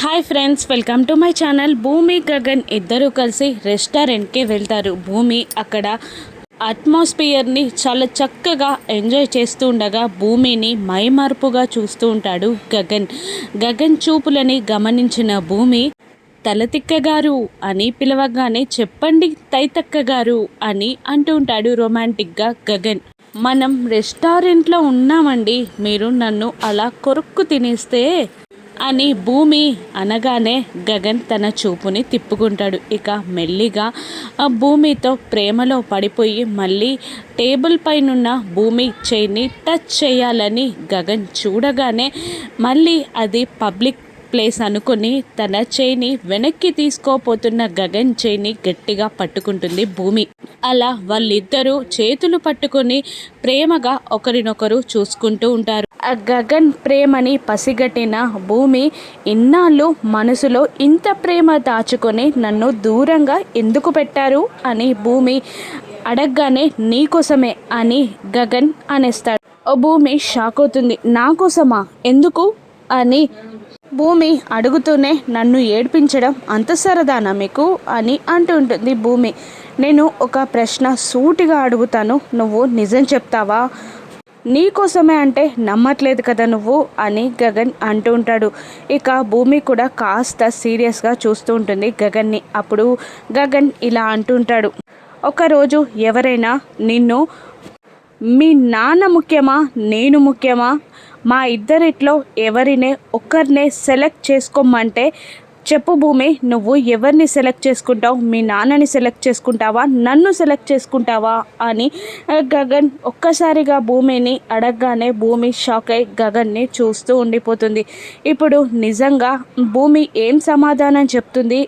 Hi friends welcome to my channel Bhoomi Gagan ఇద్దరూ కలిసి రెస్టారెంట్కి వెళ్తారు. భూమి అక్కడ అట్మాస్ఫియర్ని చాలా చక్కగా ఎంజాయ్ చేస్తూ ఉండగా భూమిని మైమార్పుగా చూస్తూ ఉంటాడు గగన్. గగన్ చూపులని గమనించిన భూమి తలతిక్క గారు అని పిలవగానే చెప్పండి తైతక్క గారు అని అంటూ ఉంటాడు రొమాంటిక్గా గగన్. మనం రెస్టారెంట్లో ఉన్నామండి. మీరు నన్ను అలా కొరుక్కు తినేస్తే అని భూమి అనగానే గగన్ తన చూపుని తిప్పుకుంటాడు. ఇక మెల్లిగా ఆ భూమితో ప్రేమలో పడిపోయి మళ్ళీ టేబుల్ పైనున్న భూమి చేయిని టచ్ చేయాలని గగన్ చూడగానే మళ్ళీ అది పబ్లిక్ ప్లేస్ అనుకుని తన చేయిని వెనక్కి తీసుకోపోతున్న గగన్ చేయిని గట్టిగా పట్టుకుంటుంది భూమి. అలా వాళ్ళిద్దరూ చేతులు పట్టుకొని ప్రేమగా ఒకరినొకరు చూసుకుంటూ ఉంటారు. ఆ గగన్ ప్రేమని పసిగట్టిన భూమి ఇన్నాళ్ళు మనసులో ఇంత ప్రేమ దాచుకొని నన్ను దూరంగా ఎందుకు పెట్టారు అని భూమి అడగగానే నీకోసమే అని గగన్ అనేస్తాడు. ఓ భూమి షాక్ అవుతుంది. నా కోసమా? ఎందుకు? అని భూమి అడుగుతూనే నన్ను ఏడ్పించడం అంత సరదానా మీకు? అని అంటుంటుంది భూమి. నేను ఒక ప్రశ్న సూటిగా అడుగుతాను. నువ్వు నిజం చెప్తావా? నీకోసమే అంటే నమ్మట్లేదు కదా నువ్వు? అని గగన్ అంటూ ఉంటాడు. ఇక భూమి కూడా కాస్త సీరియస్గా చూస్తూ ఉంటుంది గగన్ని. అప్పుడు గగన్ ఇలా అంటుంటాడు ఒకరోజు ఎవరైనా నిన్ను మీ నాన్న ముఖ్యమా? నేను ముఖ్యమా? మా ఇద్దరిట్లో ఎవరినే ఒక్కరినే సెలెక్ట్ చేసుకోమంటే చెప్పు భూమి నువ్వు ఎవరిని సెలెక్ట్ చేసుకుంటావు? మీ నాన్నని సెలెక్ట్ చేసుకుంటావా? నన్ను సెలెక్ట్ చేసుకుంటావా? అని గగన్ ఒక్కసారిగా భూమిని అడగగానే భూమి షాక్ అయి గగన్ని చూస్తూ ఉండిపోతుంది. ఇప్పుడు నిజంగా భూమి ఏం సమాధానం చెప్తుంది?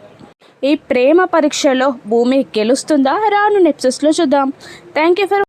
ఈ ప్రేమ పరీక్షలో భూమి గెలుస్తుందా? రాను నెప్సెస్లో చూద్దాం. Thank you for